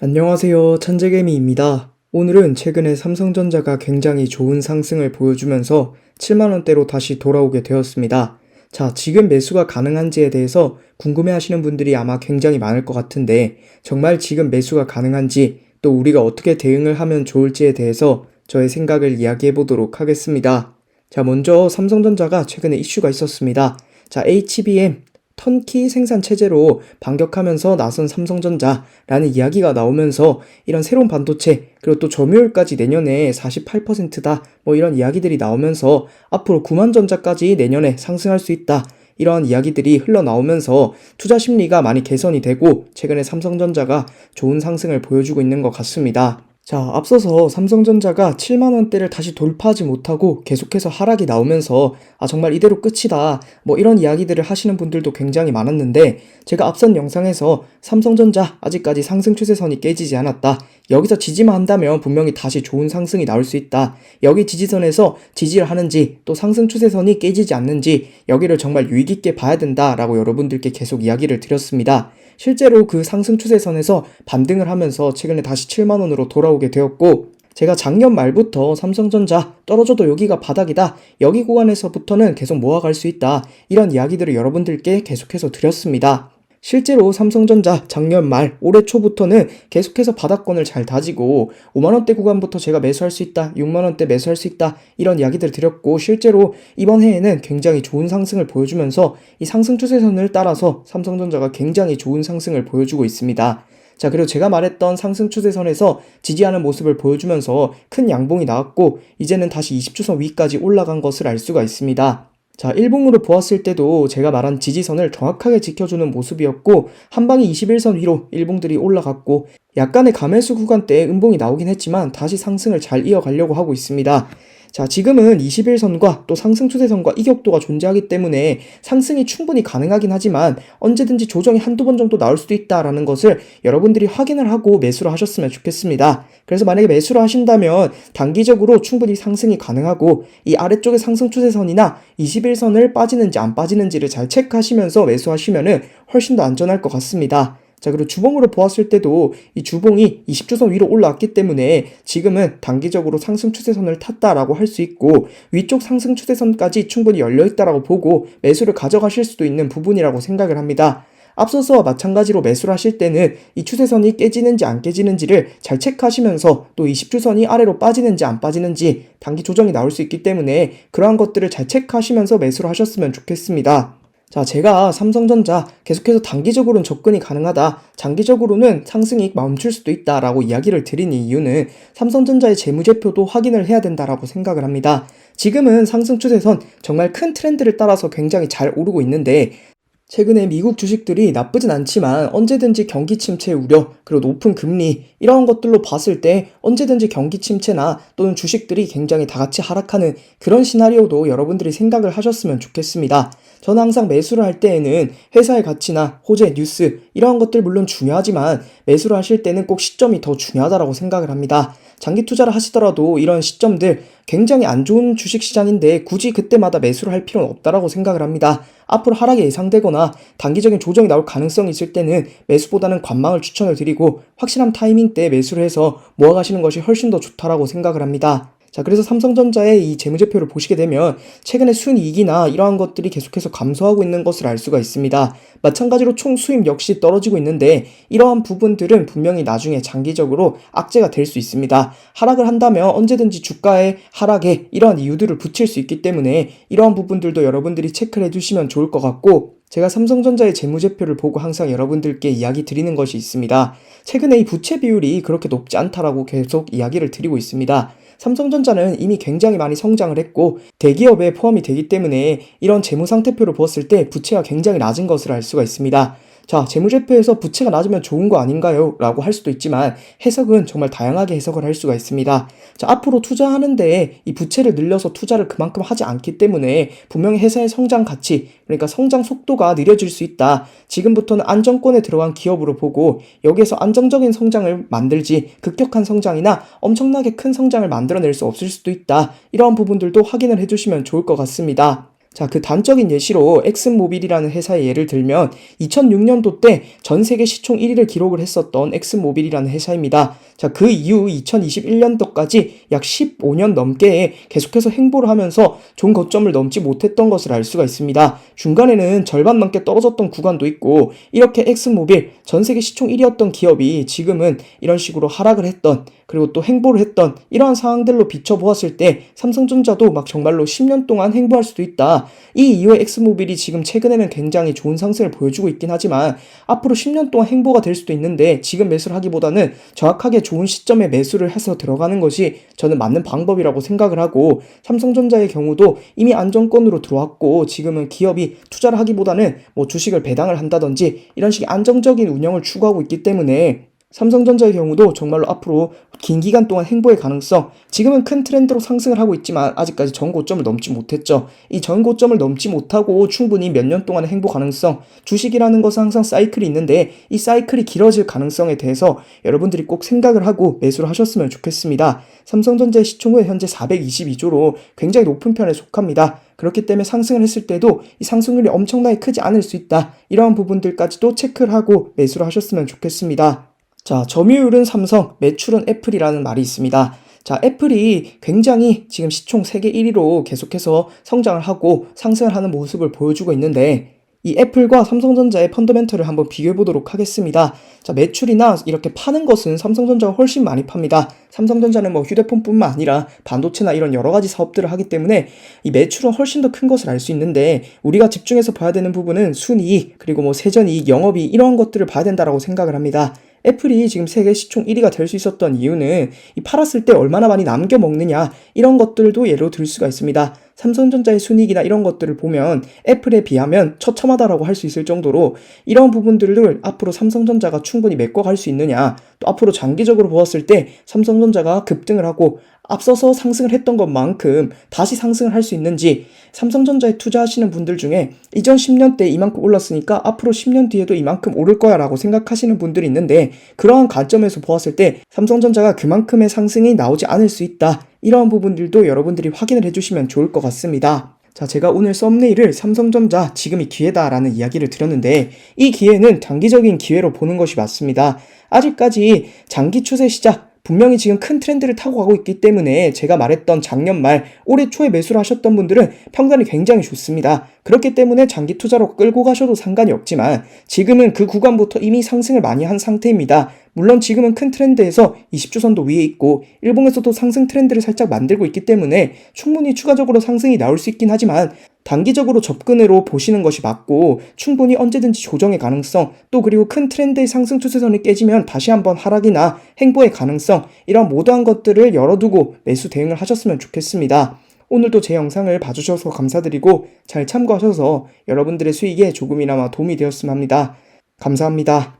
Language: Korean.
안녕하세요. 천재개미입니다. 오늘은 최근에 삼성전자가 굉장히 좋은 상승을 보여주면서 7만원대로 다시 돌아오게 되었습니다. 자, 지금 매수가 가능한지에 대해서 궁금해 하시는 분들이 아마 굉장히 많을 것 같은데, 정말 지금 매수가 가능한지, 또 우리가 어떻게 대응을 하면 좋을지에 대해서 저의 생각을 이야기해 보도록 하겠습니다. 자, 먼저 삼성전자가 최근에 이슈가 있었습니다. 자, HBM 턴키 생산 체제로 반격하면서 나선 삼성전자라는 이야기가 나오면서 이런 새로운 반도체 그리고 또 점유율까지 내년에 48%다 뭐 이런 이야기들이 나오면서 앞으로 9만 전자까지 내년에 상승할 수 있다. 이러한 이야기들이 흘러나오면서 투자 심리가 많이 개선이 되고 최근에 삼성전자가 좋은 상승을 보여주고 있는 것 같습니다. 자, 앞서서 삼성전자가 7만원대를 다시 돌파하지 못하고 계속해서 하락이 나오면서 아, 정말 이대로 끝이다. 뭐 이런 이야기들을 하시는 분들도 굉장히 많았는데 제가 앞선 영상에서 삼성전자 아직까지 상승 추세선이 깨지지 않았다. 여기서 지지만 한다면 분명히 다시 좋은 상승이 나올 수 있다. 여기 지지선에서 지지를 하는지 또 상승 추세선이 깨지지 않는지 여기를 정말 유의 깊게 봐야 된다라고 여러분들께 계속 이야기를 드렸습니다. 실제로 그 상승 추세선에서 반등을 하면서 최근에 다시 7만원으로 돌아오게 되었고, 제가 작년 말부터 삼성전자 떨어져도 여기가 바닥이다. 여기 구간에서부터는 계속 모아갈 수 있다. 이런 이야기들을 여러분들께 계속해서 드렸습니다. 실제로 삼성전자 작년 말 올해 초부터는 계속해서 바닥권을 잘 다지고 5만원대 구간부터 제가 매수할 수 있다 6만원대 매수할 수 있다 이런 이야기들 드렸고 실제로 이번 해에는 굉장히 좋은 상승을 보여주면서 이 상승 추세선을 따라서 삼성전자가 굉장히 좋은 상승을 보여주고 있습니다. 자, 그리고 제가 말했던 상승 추세선에서 지지하는 모습을 보여주면서 큰 양봉이 나왔고, 이제는 다시 20주선 위까지 올라간 것을 알 수가 있습니다. 자, 일봉으로 보았을 때도 제가 말한 지지선을 정확하게 지켜주는 모습이었고, 한 방에 21선 위로 일봉들이 올라갔고, 약간의 가매수 구간대에 음봉이 나오긴 했지만 다시 상승을 잘 이어가려고 하고 있습니다. 자, 지금은 21선과 또 상승 추세선과 이격도가 존재하기 때문에 상승이 충분히 가능하긴 하지만 언제든지 조정이 한두 번 정도 나올 수도 있다라는 것을 여러분들이 확인을 하고 매수를 하셨으면 좋겠습니다. 그래서 만약에 매수를 하신다면 단기적으로 충분히 상승이 가능하고 이 아래쪽의 상승 추세선이나 21선을 빠지는지 안 빠지는지를 잘 체크하시면서 매수하시면은 훨씬 더 안전할 것 같습니다. 자, 그리고 주봉으로 보았을 때도 이 주봉이 20주선 위로 올라왔기 때문에 지금은 단기적으로 상승 추세선을 탔다라고 할 수 있고 위쪽 상승 추세선까지 충분히 열려 있다라고 보고 매수를 가져가실 수도 있는 부분이라고 생각을 합니다. 앞서서 마찬가지로 매수를 하실 때는 이 추세선이 깨지는지 안 깨지는지를 잘 체크하시면서 또 20주선이 아래로 빠지는지 안 빠지는지 단기 조정이 나올 수 있기 때문에 그러한 것들을 잘 체크하시면서 매수를 하셨으면 좋겠습니다. 자, 제가 삼성전자 계속해서 단기적으로는 접근이 가능하다. 장기적으로는 상승이 멈출 수도 있다라고 이야기를 드린 이유는 삼성전자의 재무제표도 확인을 해야 된다라고 생각을 합니다. 지금은 상승 추세선 정말 큰 트렌드를 따라서 굉장히 잘 오르고 있는데 최근에 미국 주식들이 나쁘진 않지만 언제든지 경기 침체 우려, 그리고 높은 금리, 이런 것들로 봤을 때 언제든지 경기 침체나 또는 주식들이 굉장히 다 같이 하락하는 그런 시나리오도 여러분들이 생각을 하셨으면 좋겠습니다. 저는 항상 매수를 할 때에는 회사의 가치나 호재, 뉴스, 이러한 것들 물론 중요하지만 매수를 하실 때는 꼭 시점이 더 중요하다고 생각을 합니다. 장기 투자를 하시더라도 이런 시점들 굉장히 안 좋은 주식 시장인데 굳이 그때마다 매수를 할 필요는 없다라고 생각을 합니다. 앞으로 하락이 예상되거나 단기적인 조정이 나올 가능성이 있을 때는 매수보다는 관망을 추천을 드리고 확실한 타이밍 때 매수를 해서 모아가시는 것이 훨씬 더 좋다라고 생각을 합니다. 자, 그래서 삼성전자의 이 재무제표를 보시게 되면 최근에 순이익이나 이러한 것들이 계속해서 감소하고 있는 것을 알 수가 있습니다. 마찬가지로 총 수입 역시 떨어지고 있는데 이러한 부분들은 분명히 나중에 장기적으로 악재가 될 수 있습니다. 하락을 한다면 언제든지 주가의 하락에 이러한 이유들을 붙일 수 있기 때문에 이러한 부분들도 여러분들이 체크를 해주시면 좋을 것 같고 제가 삼성전자의 재무제표를 보고 항상 여러분들께 이야기 드리는 것이 있습니다. 최근에 이 부채 비율이 그렇게 높지 않다라고 계속 이야기를 드리고 있습니다. 삼성전자는 이미 굉장히 많이 성장을 했고 대기업에 포함이 되기 때문에 이런 재무 상태표를 보았을 때 부채가 굉장히 낮은 것을 알 수가 있습니다. 자, 재무제표에서 부채가 낮으면 좋은 거 아닌가요? 라고 할 수도 있지만 해석은 정말 다양하게 해석을 할 수가 있습니다. 자, 앞으로 투자하는데 이 부채를 늘려서 투자를 그만큼 하지 않기 때문에 분명히 회사의 성장 가치, 그러니까 성장 속도가 느려질 수 있다. 지금부터는 안정권에 들어간 기업으로 보고 여기에서 안정적인 성장을 만들지 급격한 성장이나 엄청나게 큰 성장을 만들어낼 수 없을 수도 있다. 이러한 부분들도 확인을 해주시면 좋을 것 같습니다. 자, 그 단적인 예시로 엑슨모빌이라는 회사의 예를 들면 2006년도 때 전 세계 시총 1위를 기록을 했었던 엑슨모빌이라는 회사입니다. 자, 그 이후 2021년도까지 약 15년 넘게 계속해서 행보를 하면서 좋은 거점을 넘지 못했던 것을 알 수가 있습니다. 중간에는 절반 넘게 떨어졌던 구간도 있고 이렇게 엑슨모빌 전 세계 시총 1위였던 기업이 지금은 이런 식으로 하락을 했던 그리고 또 행보를 했던 이러한 상황들로 비춰보았을 때 삼성전자도 막 정말로 10년 동안 행보할 수도 있다. 이 이후에 엑스모빌이 지금 최근에는 굉장히 좋은 상승을 보여주고 있긴 하지만 앞으로 10년 동안 행보가 될 수도 있는데 지금 매수를 하기보다는 정확하게 좋은 시점에 매수를 해서 들어가는 것이 저는 맞는 방법이라고 생각을 하고 삼성전자의 경우도 이미 안정권으로 들어왔고 지금은 기업이 투자를 하기보다는 뭐 주식을 배당을 한다든지 이런 식의 안정적인 운영을 추구하고 있기 때문에 삼성전자의 경우도 정말로 앞으로 긴 기간 동안 행보의 가능성, 지금은 큰 트렌드로 상승을 하고 있지만 아직까지 전 고점을 넘지 못했죠. 이 전 고점을 넘지 못하고 충분히 몇 년 동안의 행보 가능성, 주식이라는 것은 항상 사이클이 있는데 이 사이클이 길어질 가능성에 대해서 여러분들이 꼭 생각을 하고 매수를 하셨으면 좋겠습니다. 삼성전자의 시총은 현재 422조로 굉장히 높은 편에 속합니다. 그렇기 때문에 상승을 했을 때도 이 상승률이 엄청나게 크지 않을 수 있다. 이러한 부분들까지도 체크를 하고 매수를 하셨으면 좋겠습니다. 자, 점유율은 삼성, 매출은 애플이라는 말이 있습니다. 자, 애플이 굉장히 지금 시총 세계 1위로 계속해서 성장을 하고 상승을 하는 모습을 보여주고 있는데 이 애플과 삼성전자의 펀더멘털을 한번 비교해 보도록 하겠습니다. 자, 매출이나 이렇게 파는 것은 삼성전자가 훨씬 많이 팝니다. 삼성전자는 뭐 휴대폰뿐만 아니라 반도체나 이런 여러 가지 사업들을 하기 때문에 이 매출은 훨씬 더 큰 것을 알 수 있는데 우리가 집중해서 봐야 되는 부분은 순이익 그리고 뭐 세전이익, 영업이익 이러한 것들을 봐야 된다라고 생각을 합니다. 애플이 지금 세계 시총 1위가 될 수 있었던 이유는 이 팔았을 때 얼마나 많이 남겨 먹느냐 이런 것들도 예로 들 수가 있습니다. 삼성전자의 순이익이나 이런 것들을 보면 애플에 비하면 처참하다라고 할 수 있을 정도로 이런 부분들을 앞으로 삼성전자가 충분히 메꿔갈 수 있느냐 또 앞으로 장기적으로 보았을 때 삼성전자가 급등을 하고 앞서서 상승을 했던 것만큼 다시 상승을 할 수 있는지 삼성전자에 투자하시는 분들 중에 이전 10년 때 이만큼 올랐으니까 앞으로 10년 뒤에도 이만큼 오를 거야 라고 생각하시는 분들이 있는데 그러한 관점에서 보았을 때 삼성전자가 그만큼의 상승이 나오지 않을 수 있다. 이러한 부분들도 여러분들이 확인을 해주시면 좋을 것 같습니다. 자, 제가 오늘 썸네일을 삼성전자 지금이 기회다라는 이야기를 드렸는데 이 기회는 단기적인 기회로 보는 것이 맞습니다. 아직까지 장기 추세 시작 분명히 지금 큰 트렌드를 타고 가고 있기 때문에 제가 말했던 작년 말 올해 초에 매수를 하셨던 분들은 평단이 굉장히 좋습니다. 그렇기 때문에 장기 투자로 끌고 가셔도 상관이 없지만 지금은 그 구간부터 이미 상승을 많이 한 상태입니다. 물론 지금은 큰 트렌드에서 20주선도 위에 있고 일봉에서도 상승 트렌드를 살짝 만들고 있기 때문에 충분히 추가적으로 상승이 나올 수 있긴 하지만 단기적으로 접근으로 보시는 것이 맞고 충분히 언제든지 조정의 가능성 또 그리고 큰 트렌드의 상승 추세선이 깨지면 다시 한번 하락이나 행보의 가능성 이런 모두한 것들을 열어두고 매수 대응을 하셨으면 좋겠습니다. 오늘도 제 영상을 봐주셔서 감사드리고 잘 참고하셔서 여러분들의 수익에 조금이나마 도움이 되었으면 합니다. 감사합니다.